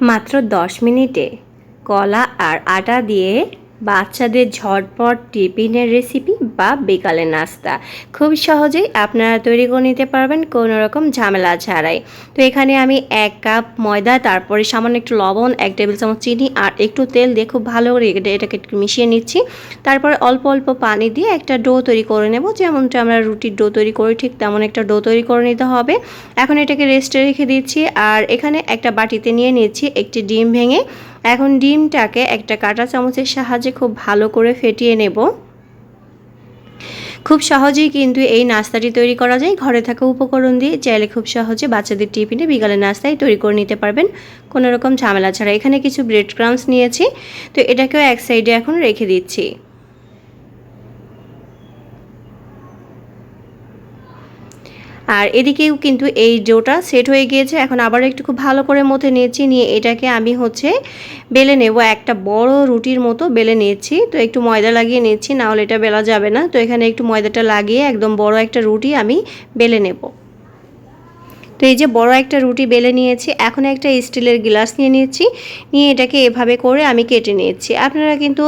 মাত্র দশ মিনিটে কলা আর আটা দিয়ে বাচ্চাদের ঝটপট টিফিনের রেসিপি বা বিকালের নাস্তা। খুব সহজেই আপনারা তৈরি করে নিতে পারবেন কোনো রকম ঝামেলা ছাড়াই। তো এখানে আমি এক কাপ ময়দা, তারপরে সামান্য একটু লবণ, এক টেবিল চামচ চিনি আর একটু তেল দিয়ে খুব ভালো করে এটাকে একটু মিশিয়ে নিচ্ছি। তারপরে অল্প অল্প পানি দিয়ে একটা ডো তৈরি করে নেব। যেমনটা আমরা রুটির ডো তৈরি করি, ঠিক তেমন একটা ডো তৈরি করে নিতে হবে। এখন এটাকে রেস্টে রেখে দিচ্ছি আর এখানে একটা বাটিতে নিয়ে নিচ্ছি একটি ডিম ভেঙে। এখন ডিমটাকে একটা কাঁটা চামচের সাহায্যে খুব ভালো করে ফেটিয়ে নেব। খুব সহজেই কিন্তু এই নাস্তাটি তৈরি করা যায়। ঘরে থাকা উপকরণ দিয়ে চাইলে খুব সহজে বাচ্চাদের টিফিনে বিকালের নাস্তায় তৈরি করে নিতে পারবেন। কোনো রকম ঝামেলা ছাড়া। এখানে কিছু ব্রেড ক্রামস নিয়েছি। তো এটাকেও এক সাইডে এখন রেখে দিচ্ছি। আর এদিকেও কিন্তু এই ডোটা সেট হয়ে গিয়েছে। এখন আবার একটু খুব ভালো করে মথে নিয়েছি। নিয়ে এটাকে আমি হচ্ছে বেলে নেব। একটা বড় রুটির মতো বেলে নিয়েছি। তো একটু ময়দা লাগিয়ে নিচ্ছি না হলে এটা বেলা যাবে না। তো এখানে একটু ময়দাটা লাগিয়ে একদম বড় একটা রুটি আমি বেলে নেব। তো এই যে বড় একটা রুটি বেলে নিয়েছি। এখন একটা স্টিলের গ্লাস নিয়ে নিয়েছি। নিয়ে এটাকে এভাবে করে আমি কেটে নিয়েছি। আপনারা কিন্তু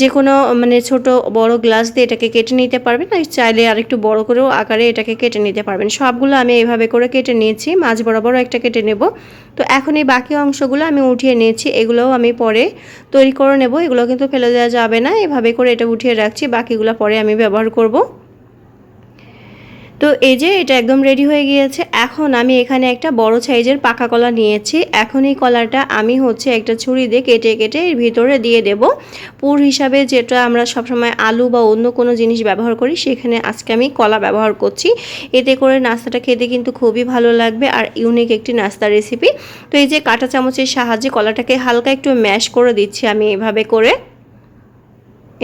যে কোনো মানে ছোট, বড় গ্লাস দিয়ে এটাকে কেটে নিতে পারবেন, আর চাইলে আর একটু বড় করেও আকারে এটাকে কেটে নিতে পারবেন। সবগুলো আমি এভাবে করে কেটে নিয়েছি, মাঝ বরাবর একটা কেটে নেব। তো এখন এই বাকি অংশগুলো আমি উঠিয়ে নিয়েছি, এগুলোও আমি পরে তৈরি করে নেব, এগুলো কিন্তু ফেলে দেওয়া যাবে না, এভাবে করে এটা উঠিয়ে রাখছি, বাকিগুলো পরে আমি ব্যবহার করব। তো এই যে এটা একদম রেডি হয়ে গিয়েছে, এখন আমি এখানে একটা বড় সাইজের পাকা কলা নিয়েছি। এখন এই কলাটা আমি হচ্ছে একটা ছুরি দিয়ে কেটে কেটে এর ভিতরে দিয়ে দেব। পুর হিসাবে যেটা আমরা সবসময় আলু বা অন্য কোনো জিনিস ব্যবহার করি, সেখানে আজকে আমি কলা ব্যবহার করছি। এতে করে নাস্তাটা খেতে কিন্তু খুবই ভালো লাগবে আর ইউনিক একটি নাস্তা রেসিপি তো এই যে কাঁটা চামচের সাহায্যে কলাটাকে হালকা একটু ম্যাশ করে দিচ্ছি আমি এভাবে করে।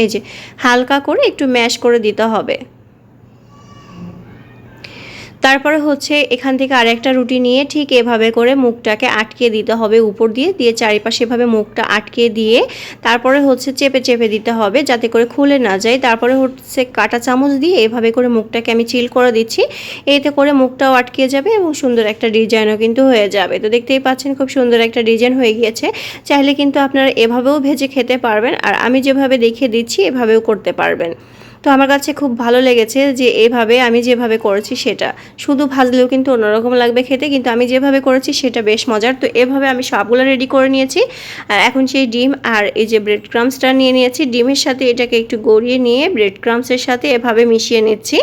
এই যে হালকা করে একটু ম্যাশ করে দিতে হবে। তারপরে হচ্ছে এখান থেকে আরেকটা রুটি নিয়ে ঠিক এভাবে করে মুখটাকে আটকে দিতে হবে উপর দিয়ে দিয়ে চারিপাশে এভাবে মুখটা আটকে দিয়ে তারপরে হচ্ছে চেপে চেপে দিতে হবে যাতে করে খুলে না যায়। তারপরে হচ্ছে কাটা চামচ দিয়ে এভাবে করে মুখটাকে আমি চিল করে দিচ্ছি। এতে করে মুখটাও আটকে যাবে এবং সুন্দর একটা ডিজাইনও কিন্তু হয়ে যাবে। তো দেখতেই পাচ্ছেন খুব সুন্দর একটা ডিজাইন হয়ে গিয়েছে। চাইলে কিন্তু আপনারা এভাবেও ভেজে খেতে পারবেন আর আমি যেভাবে দেখিয়ে দিচ্ছি এভাবেও করতে পারবেন। তো আমার কাছে খুব ভালো লেগেছে যে এভাবে আমি যেভাবে করেছি সেটা। শুধু ভাজলেও কিন্তু অন্যরকম লাগবে খেতে, কিন্তু আমি যেভাবে করেছি সেটা বেশ মজার। তো এভাবে আমি সবগুলো রেডি করে নিয়েছি। আর এখন সেই ডিম আর এই যে ব্রেড ক্রামসটা নিয়ে নিয়েছি। ডিমের সাথে এটাকে একটু গড়িয়ে নিয়ে ব্রেড ক্রামসের সাথে এভাবে মিশিয়ে নিচ্ছি।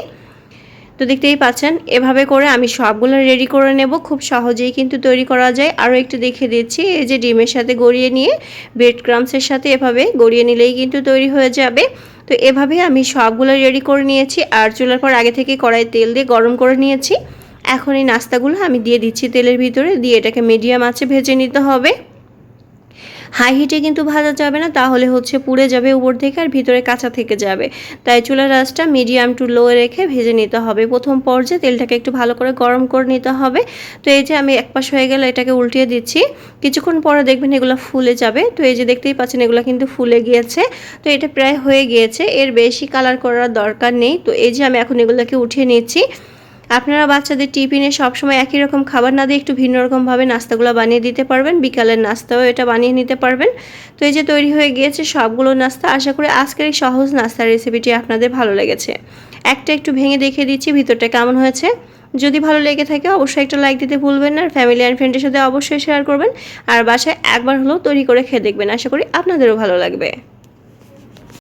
তো দেখতেই পাচ্ছেন, এভাবে করে আমি সবগুলো রেডি করে নেব। খুব সহজেই কিন্তু তৈরি করা যায়। আরও একটু দেখে দিচ্ছি, এই যে ডিমের সাথে গড়িয়ে নিয়ে ব্রেড ক্রামসের সাথে এভাবে গড়িয়ে নিলেই কিন্তু তৈরি হয়ে যাবে। তো এভাবে আমি সবগুলো রেডি করে নিয়েছি। আর চুলার পর আগে থেকে কড়াই তেল দিয়ে গরম করে নিয়েছি। এখন এই নাস্তাগুলো আমি দিয়ে দিচ্ছি তেলের ভিতরে। দিয়ে এটাকে মিডিয়াম আঁচে ভেজে নিতে হবে। হাই হিটে কিন্তু ভাজা যাবে না, তাহলে হচ্ছে পুড়ে যাবে উপর থেকে আর ভিতরে কাঁচা থেকে যাবে। তাই চুলার আঁচটা মিডিয়াম টু লো রেখে ভেজে নিতে হবে। প্রথম পর্যায়ে তেলটাকে একটু ভালো করে গরম করে নিতে হবে। তো এই যে আমি এক পাশ হয়ে গেলে এটাকে উল্টিয়ে দিচ্ছি। কিছুক্ষণ পরে দেখবেন এগুলো ফুলে যাবে। তো এই যে দেখতেই পাচ্ছেন এগুলো কিন্তু ফুলে গিয়েছে। তো এটা প্রায় হয়ে গিয়েছে। এর বেশি কালার করার দরকার নেই। তো এই যে আমি এখন এগুলোকে উঠিয়ে নিচ্ছি। আপনারা বাচ্চাদের টিফিনে সবসময় একই রকম খাবার না দিয়ে একটু ভিন্ন রকমভাবে নাস্তাগুলো বানিয়ে দিতে পারবেন। বিকালের নাস্তাও এটা বানিয়ে নিতে পারবেন। তো এই যে তৈরি হয়ে গিয়েছে সবগুলো নাস্তা, আশা করি আজকের এই সহজ নাস্তার রেসিপিটি আপনাদের ভালো লেগেছে। একটা একটু ভেঙে দেখিয়ে দিচ্ছি ভিতরটা কেমন হয়েছে। যদি ভালো লেগে থাকে অবশ্যই একটা লাইক দিতে ভুলবেন না। আর ফ্যামিলি অ্যান্ড ফ্রেন্ডের সাথে অবশ্যই শেয়ার করবেন। আর বাসায় একবার হলেও তৈরি করে খেয়ে দেখবেন। আশা করি আপনাদেরও ভালো লাগবে।